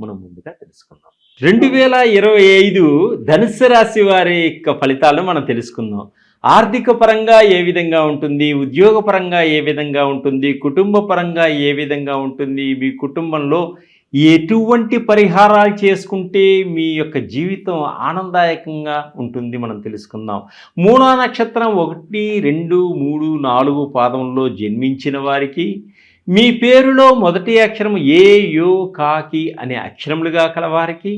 మనం ముందుగా తెలుసుకుందాం. రెండు వేల ఇరవై ఐదు ధనుసు రాశి వారి యొక్క ఫలితాలను మనం తెలుసుకుందాం. ఆర్థిక పరంగా ఏ విధంగా ఉంటుంది? ఉద్యోగ పరంగా ఏ విధంగా ఉంటుంది? కుటుంబ పరంగా ఏ విధంగా ఉంటుంది? మీ కుటుంబంలో ఎటువంటి పరిహారాలు చేసుకుంటే మీ యొక్క జీవితం ఆనందదాయకంగా ఉంటుంది మనం తెలుసుకుందాం. మూడో నక్షత్రం ఒకటి రెండు మూడు నాలుగు పాదంలో జన్మించిన వారికి మీ పేరులో మొదటి అక్షరం ఏ యో కాకి అనే అక్షరములుగా కలవారికి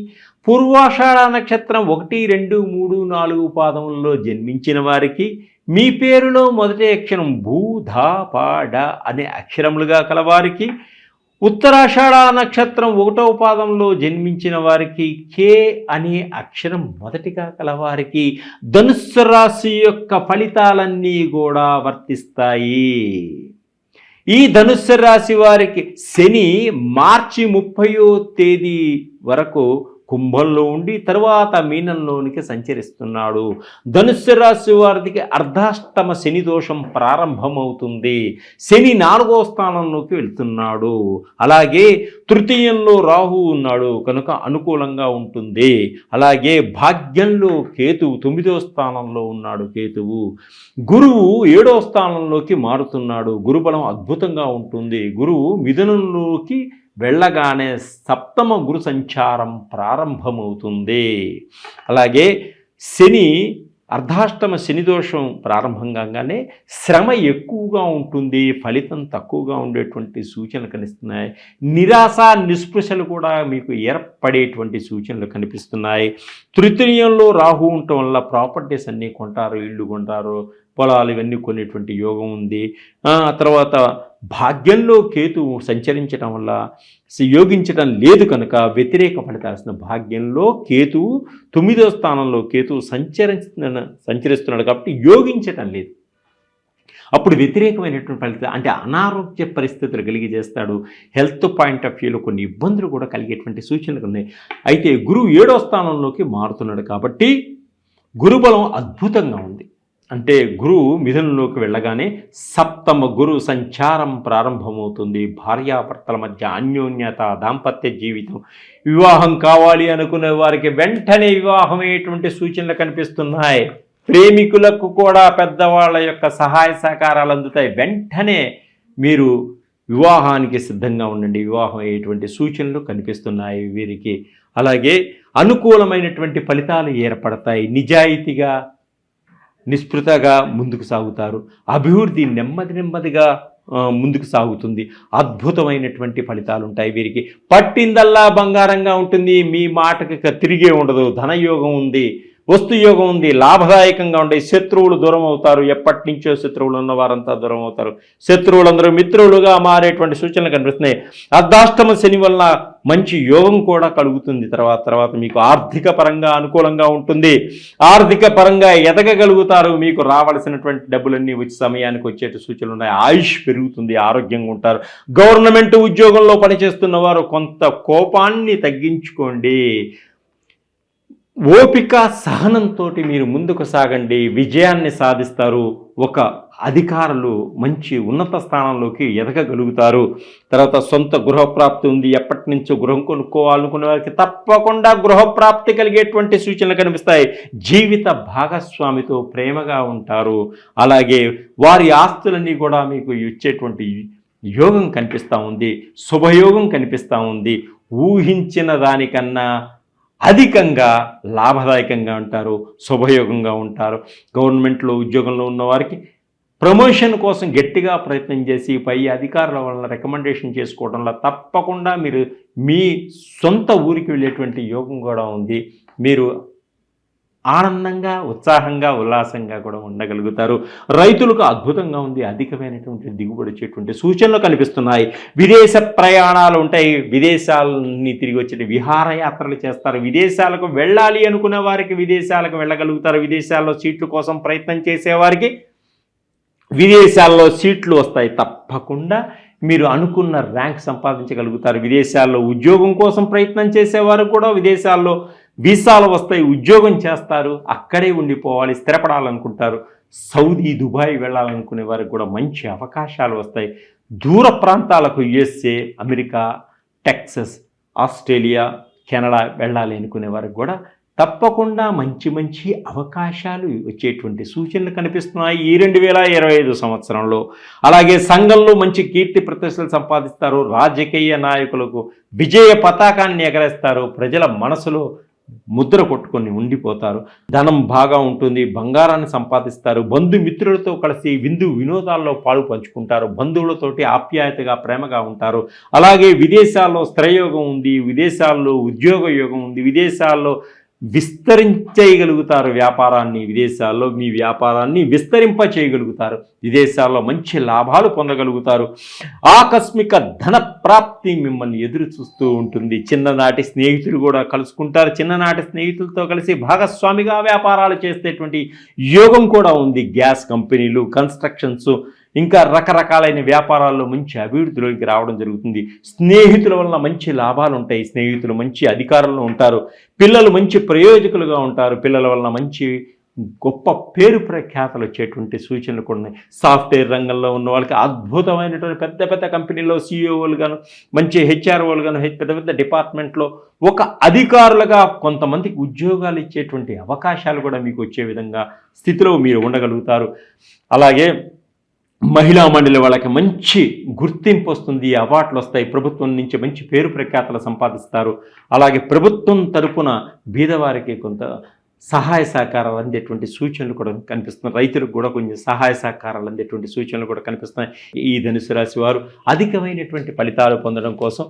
పూర్వాషాఢ నక్షత్రం ఒకటి రెండు మూడు నాలుగు పాదములలో జన్మించిన వారికి మీ పేరులో మొదటి అక్షరం భూ ధా పా డ అనే అక్షరములుగా కలవారికి ఉత్తరాషాఢ నక్షత్రం ఒకటవ పాదంలో జన్మించిన వారికి కే అనే అక్షరం మొదటిగా కలవారికి ధనుస్సు రాశి యొక్క ఫలితాలన్నీ కూడా వర్తిస్తాయి. ఈ ధనుస్సు రాశి వారికి శని మార్చి ముప్పయో తేదీ వరకు కుంభంలో ఉండి తర్వాత మీనంలోనికి సంచరిస్తున్నాడు. ధనుస్సు రాశి వారికి అర్ధాష్టమ శని దోషం ప్రారంభమవుతుంది. శని నాలుగో స్థానంలోకి వెళ్తున్నాడు. అలాగే తృతీయంలో రాహు ఉన్నాడు. కనుక అనుకూలంగా ఉంటుంది. అలాగే భాగ్యంలో కేతువు తొమ్మిదో స్థానంలో ఉన్నాడు కేతువు. గురువు ఏడో స్థానంలోకి మారుతున్నాడు. గురుబలం అద్భుతంగా ఉంటుంది. గురువు మిథునంలోకి వెళ్ళగానే సప్తమ గురు సంచారం ప్రారంభమవుతుంది. అలాగే శని అర్ధాష్టమ శని దోషం ప్రారంభం కాగానే శ్రమ ఎక్కువగా ఉంటుంది ఫలితం తక్కువగా ఉండేటువంటి సూచనలు కనిపిస్తున్నాయి. నిరాశ నిస్పృశలు కూడా మీకు ఏర్పడేటువంటి సూచనలు కనిపిస్తున్నాయి. తృతీయంలో రాహు ఉండటం వల్ల ప్రాపర్టీస్ అన్నీ కొంటారు ఇళ్ళు కొంటారు పొలాలు ఇవన్నీ కొనేటువంటి యోగం ఉంది. ఆ తర్వాత భాగ్యంలో కేతు సంచరించడం వల్ల యోగించడం లేదు కనుక వ్యతిరేక ఫలితాల్సిన భాగ్యంలో కేతు తొమ్మిదో స్థానంలో కేతు సంచరిస్తున్న సంచరిస్తున్నాడు కాబట్టి యోగించటం లేదు. అప్పుడు వ్యతిరేకమైనటువంటి ఫలితాలు అంటే అనారోగ్య పరిస్థితులు కలిగజేస్తాడు. హెల్త్ పాయింట్ ఆఫ్ వ్యూలో కొన్ని ఇబ్బందులు కూడా కలిగేటువంటి సూచనలు ఉన్నాయి. అయితే గురువు ఏడో స్థానంలోకి మారుతున్నాడు కాబట్టి గురుబలం అద్భుతంగా ఉంది. అంటే గురువు మిథునంలోకి వెళ్ళగానే సప్తమ గురు సంచారం ప్రారంభమవుతుంది. భార్యాభర్తల మధ్య అన్యోన్యత దాంపత్య జీవితం వివాహం కావాలి అనుకునే వారికి వెంటనే వివాహమయ్యేటువంటి సూచనలు కనిపిస్తున్నాయి. ప్రేమికులకు కూడా పెద్దవాళ్ళ యొక్క సహాయ సహకారాలు అందుతాయి. వెంటనే మీరు వివాహానికి సిద్ధంగా ఉండండి. వివాహం అయ్యేటువంటి సూచనలు కనిపిస్తున్నాయి వీరికి. అలాగే అనుకూలమైనటువంటి ఫలితాలు ఏర్పడతాయి. నిజాయితీగా నిస్పృతగా ముందుకు సాగుతారు. అభివృద్ధి నెమ్మది నెమ్మదిగా ముందుకు సాగుతుంది. అద్భుతమైనటువంటి ఫలితాలు ఉంటాయి వీరికి. పట్టిందల్లా బంగారంగా ఉంటుంది. మీ మాటకి తిరిగే ఉండదు. ధనయోగం ఉంది. వస్తుయోగం ఉంది లాభదాయకంగా ఉండే శత్రువులు దూరం అవుతారు ఎప్పటి నుంచో శత్రువులు ఉన్న వారంతా దూరం అవుతారు శత్రువులందరూ మిత్రులుగా మారేటువంటి సూచనలు కనిపిస్తున్నాయి. అర్ధాష్టమ శని వలన మంచి యోగం కూడా కలుగుతుంది. తర్వాత తర్వాత మీకు ఆర్థిక పరంగా అనుకూలంగా ఉంటుంది. ఆర్థిక పరంగా ఎదగగలుగుతారు. మీకు రావలసినటువంటి డబ్బులన్నీ వచ్చే సమయానికి వచ్చేటి సూచనలు ఉన్నాయి. ఆయుష్ పెరుగుతుంది ఆరోగ్యంగా ఉంటారు. గవర్నమెంట్ ఉద్యోగంలో పనిచేస్తున్న వారు కొంత కోపాన్ని తగ్గించుకోండి. ఓపిక సహనంతో మీరు ముందుకు సాగండి. విజయాన్ని సాధిస్తారు. ఒక అధికారులు మంచి ఉన్నత స్థానంలోకి ఎదగగలుగుతారు. తర్వాత సొంత గృహప్రాప్తి ఉంది. ఎప్పటి నుంచో గృహం కొనుక్కోవాలనుకునే వారికి తప్పకుండా గృహప్రాప్తి కలిగేటువంటి సూచనలు కనిపిస్తాయి. జీవిత భాగస్వామితో ప్రేమగా ఉంటారు. అలాగే వారి ఆస్తులన్నీ కూడా మీకు ఇచ్చేటువంటి యోగం కనిపిస్తూ ఉంది. శుభయోగం కనిపిస్తూ ఉంది. ఊహించిన దానికన్నా అధికంగా లాభదాయకంగా ఉంటారు శుభయోగంగా ఉంటారు. గవర్నమెంట్లో ఉద్యోగంలో ఉన్నవారికి ప్రమోషన్ కోసం గట్టిగా ప్రయత్నం చేసి పై అధికారుల వలన రికమెండేషన్ చేసుకోవడంలో తప్పకుండా మీరు మీ సొంత ఊరికి వెళ్ళేటువంటి యోగం కూడా ఉంది. మీరు ఆనందంగా ఉత్సాహంగా ఉల్లాసంగా కూడా ఉండగలుగుతారు. రైతులకు అద్భుతంగా ఉంది అధికమైనటువంటి దిగుబడి వచ్చేటువంటి సూచనలు కనిపిస్తున్నాయి. విదేశ ప్రయాణాలు ఉంటాయి విదేశాలని తిరిగి వచ్చే విహారయాత్రలు చేస్తారు. విదేశాలకు వెళ్ళాలి అనుకునే వారికి విదేశాలకు వెళ్ళగలుగుతారు. విదేశాల్లో సీట్ల కోసం ప్రయత్నం చేసేవారికి విదేశాల్లో సీట్లు వస్తాయి. తప్పకుండా మీరు అనుకున్న ర్యాంక్ సంపాదించగలుగుతారు. విదేశాల్లో ఉద్యోగం కోసం ప్రయత్నం చేసేవారు కూడా విదేశాల్లో వీసాలు వస్తాయి ఉద్యోగం చేస్తారు అక్కడే ఉండిపోవాలి స్థిరపడాలనుకుంటారు. సౌదీ దుబాయ్ వెళ్ళాలనుకునే వారికి కూడా మంచి అవకాశాలు వస్తాయి. దూర ప్రాంతాలకు U S A America Texas Australia Canada వెళ్ళాలి అనుకునే వారికి కూడా తప్పకుండా మంచి మంచి అవకాశాలు వచ్చేటువంటి సూచనలు కనిపిస్తున్నాయి ఈ రెండు వేల ఇరవై ఐదు సంవత్సరంలో. అలాగే సంఘంలో మంచి కీర్తి ప్రతిష్టలు సంపాదిస్తారు రాజకీయ నాయకులకు విజయ పతాకాన్ని ఎగరేస్తారు ప్రజల మనసులో ముద్ర కొట్టుకొని ఉండిపోతారు. ధనం బాగా ఉంటుంది బంగారాన్ని సంపాదిస్తారు బంధుమిత్రులతో కలిసి విందు వినోదాల్లో పాలు పంచుకుంటారు బంధువులతోటి ఆప్యాయతగా ప్రేమగా ఉంటారు. అలాగే విదేశాల్లో స్త్రయోగం ఉంది విదేశాల్లో ఉద్యోగ యోగం ఉంది విదేశాల్లో విస్తరించేయగలుగుతారు వ్యాపారాన్ని విదేశాల్లో మీ వ్యాపారాన్ని విస్తరింప చేయగలుగుతారు. విదేశాల్లో మంచి లాభాలు పొందగలుగుతారు. ఆకస్మిక ధన ప్రాప్తి మిమ్మల్ని ఎదురు చూస్తూ ఉంటుంది. చిన్ననాటి స్నేహితులు కూడా కలుసుకుంటారు. చిన్ననాటి స్నేహితులతో కలిసి భాగస్వామిగా వ్యాపారాలు చేసేటువంటి యోగం కూడా ఉంది. గ్యాస్ కంపెనీలు కన్స్ట్రక్షన్స్ ఇంకా రకరకాలైన వ్యాపారాల్లో మంచి అభివృద్ధిలోకి రావడం జరుగుతుంది. స్నేహితుల వల్ల మంచి లాభాలు ఉంటాయి. స్నేహితులు మంచి అధికారంలో ఉంటారు. పిల్లలు మంచి ప్రయోజకులుగా ఉంటారు. పిల్లల వల్ల మంచి గొప్ప పేరు ప్రఖ్యాతలు వచ్చేటువంటి సూచనలు కూడా ఉన్నాయి. సాఫ్ట్వేర్ రంగంలో ఉన్న వాళ్ళకి అద్భుతమైనటువంటి పెద్ద పెద్ద కంపెనీలో సీఈఓలు గాను మంచి హెచ్ఆర్ఓలు గాను హెచ్- పెద్ద పెద్ద డిపార్ట్మెంట్లో ఒక అధికారులుగా కొంతమందికి ఉద్యోగాలు ఇచ్చేటువంటి అవకాశాలు కూడా మీకు వచ్చే విధంగా స్థితిలో మీరు ఉండగలుగుతారు. అలాగే మహిళా మండలి వాళ్ళకి మంచి గుర్తింపు వస్తుంది అవార్డులు వస్తాయి. ప్రభుత్వం నుంచి మంచి పేరు ప్రఖ్యాతలు సంపాదిస్తారు. అలాగే ప్రభుత్వం తరపున బీదవారికి కొంత సహాయ సహకారాలు అందేటువంటి సూచనలు కూడా కనిపిస్తున్నాయి. రైతులకు కూడా కొంచెం సహాయ సహకారాలు అందేటువంటి సూచనలు కూడా కనిపిస్తున్నాయి. ఈ ధనుసు రాశి వారు అధికమైనటువంటి ఫలితాలు పొందడం కోసం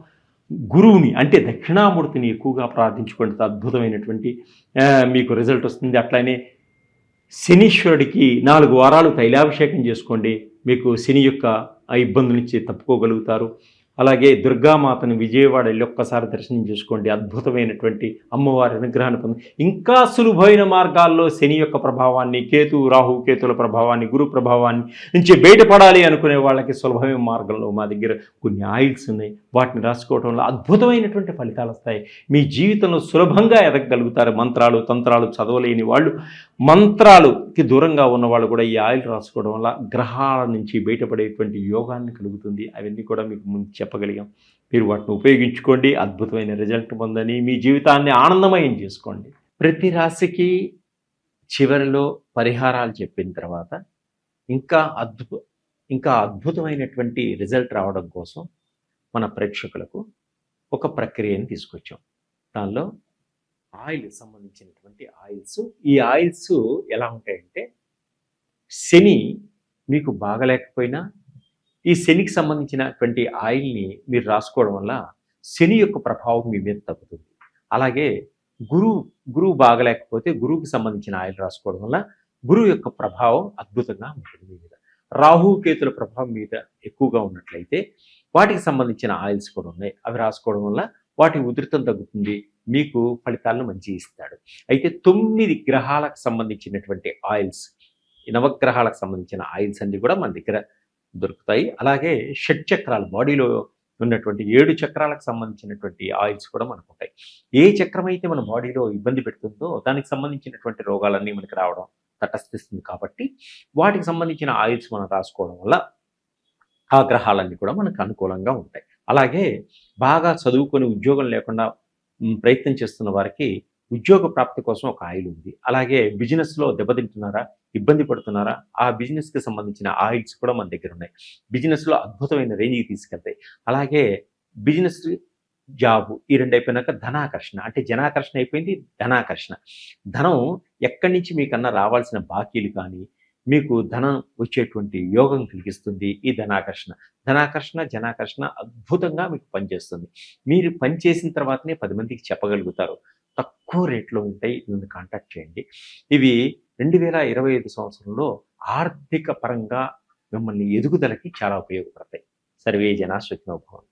గురువుని అంటే దక్షిణామూర్తిని ఎక్కువగా ప్రార్థించుకుంటే అద్భుతమైనటువంటి మీకు రిజల్ట్ వస్తుంది. అట్లానే శనీశ్వరుడికి నాలుగు వారాలు తైలాభిషేకం చేసుకోండి. మీకు శని యొక్క ఆ ఇబ్బందుల నుంచి తప్పుకోగలుగుతారు. అలాగే దుర్గామాతను విజయవాడ వెళ్ళి ఒక్కసారి దర్శనం చేసుకోండి. అద్భుతమైనటువంటి అమ్మవారి అనుగ్రహాన్ని పొంది ఇంకా సులభమైన మార్గాల్లో శని యొక్క ప్రభావాన్ని కేతు రాహు కేతుల ప్రభావాన్ని గురు ప్రభావాన్ని నుంచి బయటపడాలి అనుకునే వాళ్ళకి సులభమైన మార్గంలో మా దగ్గర కొన్ని ఆయిల్స్ ఉన్నాయి. వాటిని రాసుకోవడం వల్ల అద్భుతమైనటువంటి ఫలితాలు వస్తాయి. మీ జీవితంలో సులభంగా ఎదగగలుగుతారు మంత్రాలు తంత్రాలు చదవలేని వాళ్ళు. మంత్రాలు గ్రహాలకి దూరంగా ఉన్న వాళ్ళు కూడా ఈ ఆయిల్ రాసుకోవడం వల్ల గ్రహాల నుంచి బయటపడేటువంటి యోగాన్ని కలుగుతుంది. అవన్నీ కూడా మీకు ముందు చెప్పగలిగాం. మీరు వాటిని ఉపయోగించుకోండి. అద్భుతమైన రిజల్ట్ పొందని మీ జీవితాన్ని ఆనందమయం చేసుకోండి. ప్రతి రాశికి చివరిలో పరిహారాలు చెప్పిన తర్వాత ఇంకా అద్భుత ఇంకా అద్భుతమైనటువంటి రిజల్ట్ రావడం కోసం మన ప్రేక్షకులకు ఒక ప్రక్రియని తీసుకొచ్చాం. దానిలో ఆయిల్ సంబంధించినటువంటి ఆయిల్స్. ఈ ఆయిల్స్ ఎలా ఉంటాయంటే శని మీకు బాగలేకపోయినా ఈ శనికి సంబంధించినటువంటి ఆయిల్ని మీరు రాసుకోవడం వల్ల శని యొక్క ప్రభావం మీ మీద తగ్గుతుంది. అలాగే గురువు గురువు బాగలేకపోతే గురువుకి సంబంధించిన ఆయిల్ రాసుకోవడం వల్ల గురువు యొక్క ప్రభావం అద్భుతంగా ఉంటుంది మీ మీద. రాహుకేతుల ప్రభావం మీద ఎక్కువగా ఉన్నట్లయితే వాటికి సంబంధించిన ఆయిల్స్ కూడా ఉన్నాయి. అవి రాసుకోవడం వల్ల వాటి ఉధృతం తగ్గుతుంది. మీకు ఫలితాలను మంచి ఇస్తాడు. అయితే తొమ్మిది గ్రహాలకు సంబంధించినటువంటి ఆయిల్స్ నవగ్రహాలకు సంబంధించిన ఆయిల్స్ అన్నీ కూడా మన దగ్గర దొరుకుతాయి. అలాగే షట్ చక్రాలు బాడీలో ఉన్నటువంటి ఏడు చక్రాలకు సంబంధించినటువంటి ఆయిల్స్ కూడా మనకు ఉంటాయి ఏ చక్రం అయితే మన బాడీలో ఇబ్బంది పెడుతుందో దానికి సంబంధించినటువంటి రోగాలన్నీ మనకి రావడం తటస్థిస్తుంది కాబట్టి వాటికి సంబంధించిన ఆయిల్స్ మనం రాసుకోవడం వల్ల ఆ గ్రహాలన్నీ కూడా మనకు అనుకూలంగా ఉంటాయి. అలాగే బాగా చదువుకొని ఉద్యోగం లేకుండా ప్రయత్నం చేస్తున్న వారికి ఉద్యోగ ప్రాప్తి కోసం ఒక ఆయిల్ ఉంది. అలాగే బిజినెస్లో దెబ్బతింటున్నారా ఇబ్బంది పడుతున్నారా ఆ బిజినెస్కి సంబంధించిన ఆయిల్స్ కూడా మన దగ్గర ఉన్నాయి. బిజినెస్లో అద్భుతమైన రేంజ్కి తీసుకెళ్తాయి. అలాగే బిజినెస్ జాబ్ ఈ రెండు అయిపోయినాక ధనాకర్షణ. అంటే జనాకర్షణ అయిపోయింది ధనాకర్షణ. ధనం ఎక్కడి నుంచి మీకన్నా రావాల్సిన బాకీలు కానీ మీకు ధనం వచ్చేటువంటి యోగం కలిగిస్తుంది. ఈ ధనాకర్షణ. ధనాకర్షణ జనాకర్షణ అద్భుతంగా మీకు పనిచేస్తుంది. మీరు పని చేసిన తర్వాతనే పది మందికి చెప్పగలుగుతారు. తక్కువ రేట్లో ఉంటాయి. నన్ను కాంటాక్ట్ చేయండి. ఇవి రెండు వేల ఇరవై ఐదు సంవత్సరంలో ఆర్థిక పరంగా మిమ్మల్ని ఎదుగుదలకి చాలా ఉపయోగపడతాయి. సర్వే జనా సుఖినోభవం